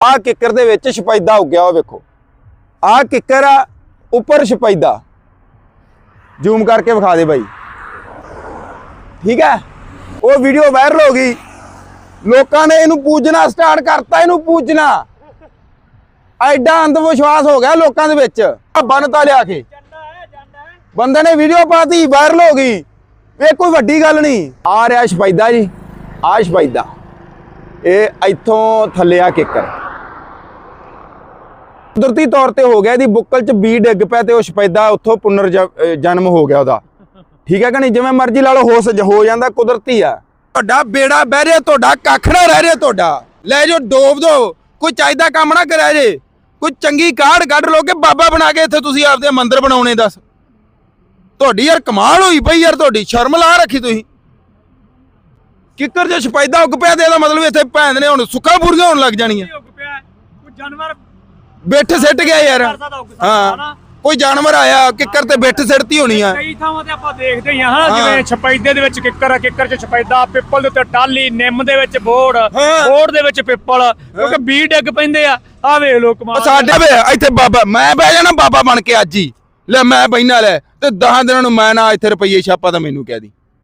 ਆ ਕਿੱਕਰ ਦੇ ਵਿੱਚ ਸ਼ਪੈਦਾ ਉੱਗਿਆ ਉਹ ਵੇਖੋ। ਆ ਕਿੱਕਰ ਆ, ਉੱਪਰ ਸ਼ਪੈਦਾ ਜ਼ੂਮ ਕਰਕੇ ਵਿਖਾ ਦੇ ਬਾਈ। ਠੀਕ ਹੈ? ਉਹ ਵੀਡੀਓ ਵਾਇਰਲ ਹੋ ਗਈ। ਲੋਕਾਂ ਨੇ ਇਹਨੂੰ ਪੂਜਣਾ ਸਟਾਰਟ ਕਰਤਾ, ਇਹਨੂੰ ਪੂਜਣਾ। ਐਡਾ ਅੰਧ ਵਿਸ਼ਵਾਸ ਹੋ ਗਿਆ ਲੋਕਾਂ ਦੇ ਵਿੱਚ। ਆ ਬੰਨਤਾ ਲਿਆ ਕੇ। ਬੰਦੇ ਨੇ ਵੀਡੀਓ ਪਾਤੀ ਵਾਇਰਲ ਹੋ ਗਈ। ਇਹ ਕੋਈ ਵੱਡੀ ਗੱਲ ਨਹੀਂ। ਆ ਰਿਹਾ ਸ਼ਪੈਦਾ ਜੀ, ਆ ਸ਼ਪੈਦਾ ਇਹ ਇੱਥੋਂ ਥੱਲੇ ਆ ਕਿੱਕਰ। ਕੁਦਰਤੀ ਤੌਰ ਤੇ ਹੋ ਗਿਆ, ਇਹਦੀ ਬੁੱਕਲ ਚ ਬੀ ਡਿੱਗ ਪਿਆ ਤੇ ਉਹ ਸ਼ਪੈਦਾ ਉੱਥੋਂ ਪੁਨਰ ਜਨਮ ਹੋ ਗਿਆ ਉਹਦਾ। ਠੀਕ ਹੈ ਕਿ ਨਹੀਂ? ਜਿਵੇਂ ਮਰਜ਼ੀ ਲਾ ਲਓ ਹੋ ਹੋ ਜਾਂਦਾ, ਕੁਦਰਤੀ ਆ। ਤੁਹਾਡਾ ਬੇੜਾ ਬਹਿ ਰਿਹਾ, ਤੁਹਾਡਾ ਕੱਖ ਨਾ ਰਹਿ ਰਿਹਾ ਤੁਹਾਡਾ। ਲੈ ਜੋ ਡੋਬ ਦੋ। ਕੋਈ ਚਾਹੀਦਾ ਕੰਮ ਨਾ ਕਰਿਆ ਜੇ। ਕੋਈ ਚੰਗੀ ਕਾਢ ਕੱਢ ਲੋ ਬਾਬਾ ਬਣਾ ਕੇ ਇੱਥੇ ਤੁਸੀਂ ਆਪਦੇ ਮੰਦਿਰ ਬਣਾਉਣੇ, ਦੱਸ। ਤੁਹਾਡੀ ਯਾਰ ਕਮਾਲ ਹੋਈ ਪਈ ਯਾਰ, ਤੁਹਾਡੀ ਸ਼ਰਮ ਲਾ ਰੱਖੀ ਤੁਸੀਂ। ਕਿੱਕਰ ਜੇ ਸ਼ਪੈਦਾ ਉੱਗ ਪਿਆ ਤੇ ਇਹਦਾ ਮਤਲਬ ਇੱਥੇ ਭੈਣ ਨੇ ਹੁਣ ਸੁੱਕਾ ਬੁਰਗਾ ਹੋਣ ਲੱਗ ਜਾਣੀਆਂ। ਜਾਨਵਰ ਬਿੱਠ ਸਿੱਟ ਗਿਆ ਯਾਰ। ਹਾਂ। ਕੋਈ ਜਾਨਵਰ ਆਇਆ ਕਿੱਕਰ ਤੇ ਬਿੱਠ ਸਿੱਟਤੀ ਹੋਣੀ ਆ। ਕਈ ਥਾਵਾਂ ਤੇ ਆਪਾਂ ਦੇਖਦੇ ਹੀ ਆ ਹਾਂ। ਜਿਵੇਂ ਛਪੈਦੇ ਦੇ ਵਿੱਚ ਕਿੱਕਰ ਆ ਕਿੱਕਰ 'ਚ ਛਪੈਦਾ ਪਿੱਪਲ ਦੇ ਉੱਤੇ ਟਾਲੀ ਨਿੰਮ ਦੇ ਵਿੱਚ ਬੋੜ। ਬੋੜ ਦੇ ਵਿੱਚ ਪਿੱਪਲ ਕਿਉਂਕਿ ਬੀ ਡਿੱਗ ਪੈਂਦੇ ਆ। ਆ ਵੇਖ ਲੋ ਕਮਾਲ ਸਾਡੇ ਵੇ ਇੱਥੇ ਬਾਬਾ ਮੈਂ ਬਹਿ ਜਾਣਾ ਬਾਬਾ ਬਣ ਕੇ ਅੱਜ ਹੀ। ਲੈ ਮੈਂ ਬੈਣਾ ਲੈ ਤੇ 10 ਦਿਨਾਂ ਨੂੰ ਮੈਂ ਨਾ ਇੱਥੇ ਰੁਪਈਏ ਛਾਪਾ ਤਾਂ ਮੈਨੂੰ ਕਹਿ ਦੀ।